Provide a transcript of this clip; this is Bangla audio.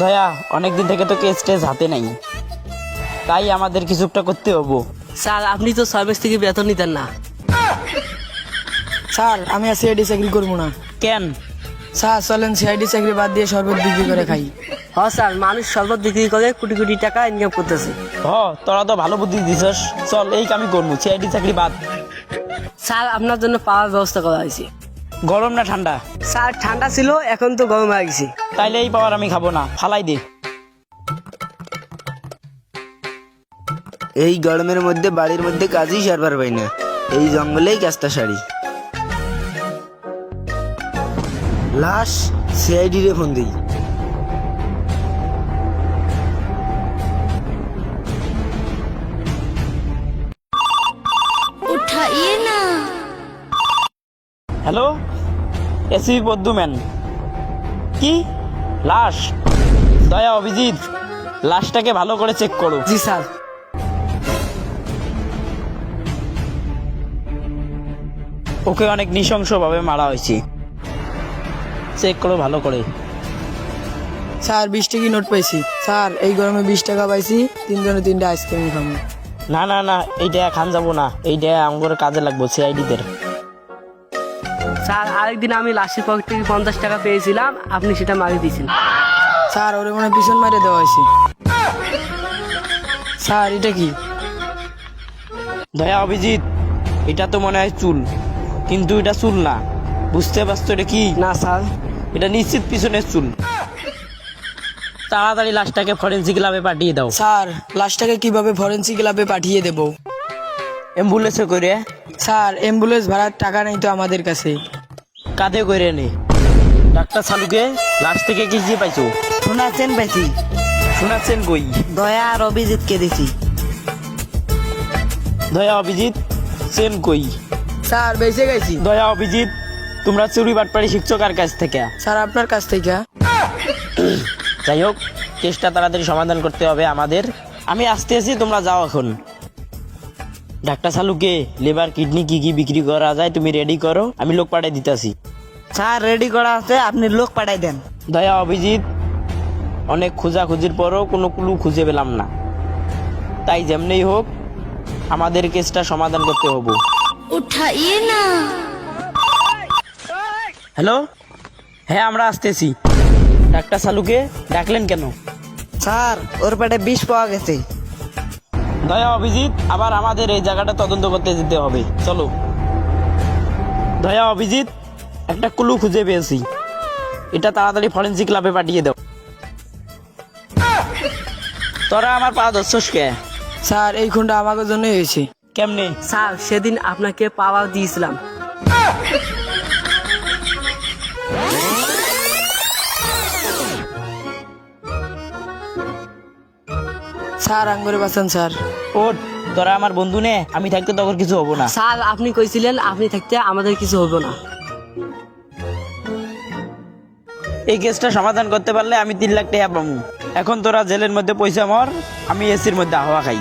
দয়া অনেকদিন থেকে তো কেস টেস হাতে নাই। তাই আমাদের কিছু একটা করতে হব। স্যার আপনি তো সার্ভিস থেকে বেতন নিতেন না। স্যার আমি আর সিআইডি চাকরি করব না। কেন? স্যার চলেন সিআইডি চাকরি বাদ দিয়ে শরবত বিক্রি করে খাই। হ স্যার মানুষ শরবত বিক্রি করে কোটি কোটি টাকা ইনকাম করতেছে। হ তোরা তো ভালো বুদ্ধি দিছস। চল এই কামই করব সিআইডি চাকরি বাদ। স্যার আপনার জন্য পাওয়ার ব্যবস্থা করা হয়েছে। গরম না ঠান্ডা স্যার ঠান্ডা ছিল এখন তো গরম হয়ে গেছে তাইলে এই পাওয়ার আমি খাবো না ফালাই দে এই গরমের মধ্যে বাড়ির মধ্যে কাজই সারবার পাই না এই জঙ্গলেই কাস্তা শাড়ি লাশ সিআইডি রে ফোন দিই उठाइए ना হ্যালো এসি পদ্মুম্যান কি? লাশ? দয়া অভিজিৎ লাশটাকে ভালো করে চেক করো। জি স্যার। ওকে অনেক নৃশংসভাবে মারা হয়েছে। চেক করো ভালো করে। স্যার বিশ টাকি নোট পাইছি। স্যার এই গরমে বিশ টাকা পাইছি তিনজনে তিনটা আইসক্রিম খাব। না না না এইটা খান যাব না। এইটা আমার কাজে লাগবো সিআইডিদের স্যার আরেকদিন আমি লাশের পকেট থেকে পঞ্চাশ টাকা পেয়েছিলাম আপনি সেটা মারি দিয়েছেন। স্যার ওরে মনে হয় পিছন মারে দেওয়া হয়েছে। স্যার এটা কি? দয়া অভিজিৎ এটা তো মনে হয় চুল কিন্তু এটা চুল না। বুঝতে পারছ এটা কি? না স্যার। এটা নিশ্চিত পিছনের চুল। তাড়াতাড়ি লাশটাকে ফরেন্সিক ল্যাবে পাঠিয়ে দাও। স্যার লাশটাকে কীভাবে ফরেন্সিক ল্যাবে পাঠিয়ে দেব? অ্যাম্বুলেন্সে করে। স্যার অ্যাম্বুলেন্স ভাড়ার টাকা নেই তো আমাদের কাছে। কাঁধে করে নে। ডাক্তার সালুকে লাশ থেকে কি কি পাইছো? শোনাচ্ছেন বেশি শোনাচ্ছেন কই? দয়া আর অভিজিৎকে দিছি। দয়া অভিজিৎ চেন কই? স্যার বেঁচে গেছি। দয়া অভিজিৎ তোমরা চুরি বাটপাড়ি শিখছো কার কাছ থেকে? স্যার আপনার কাছ থেকে। যাই হোক কেসটা তাড়াতাড়ি সমাধান করতে হবে আমাদের। আমি আসতে আছি তোমরা যাও এখন। ডাক্তার সালুকে লিভার কিডনি কি কি বিক্রি করা যায় তুমি রেডি করো। আমি লোক পাঠিয়ে দিতেছি। স্যার রেডি করা আছে আপনি লোক পাঠাই দেন। দয়া অভিজিৎ অনেক খোঁজাখুঁজির পরও কোনো ক্লু খুঁজে পেলাম না। তাই যেমনি হোক আমাদের কেসটা সমাধান করতে হব। উঠাইয়ে না। হ্যালো? হ্যাঁ আমরা আসতেছি। ডাক্তার সালুকে ডাকলেন কেন? স্যার ওর পেটে বিষ পাওয়া গেছে। দয়া অভিজিৎ আবার আমাদের এই জায়গাটা তদন্ত করতে যেতে হবে। চলো। দয়া অভিজিৎ একটা ক্লু খুঁজে পেয়েছি। এটা তাড়াতাড়ি ফরেন্সিক ক্লাবে পাঠিয়ে দাও। তোরা আমার পা ধরছস কে? স্যার এই খুনটা আমাদের জন্যই হয়েছে। কেমনে? স্যার সেদিন আপনাকে পাওয়ার দিয়েছিলাম। স্যার আঙ্গুরে বাঁচান স্যার। ওট তোরা আমার বন্ধু নে আমি থাকতে তখন কিছু হব না। স্যার আপনি কইছিলেন আপনি থাকতে আমাদের কিছু হবে না। এই কেসটা সমাধান করতে পারলে আমি তিন লাখ টাকা পাবো এখন তোরা জেলের মধ্যে পয়সা মর, আমি এসির মধ্যে হাওয়া খাই।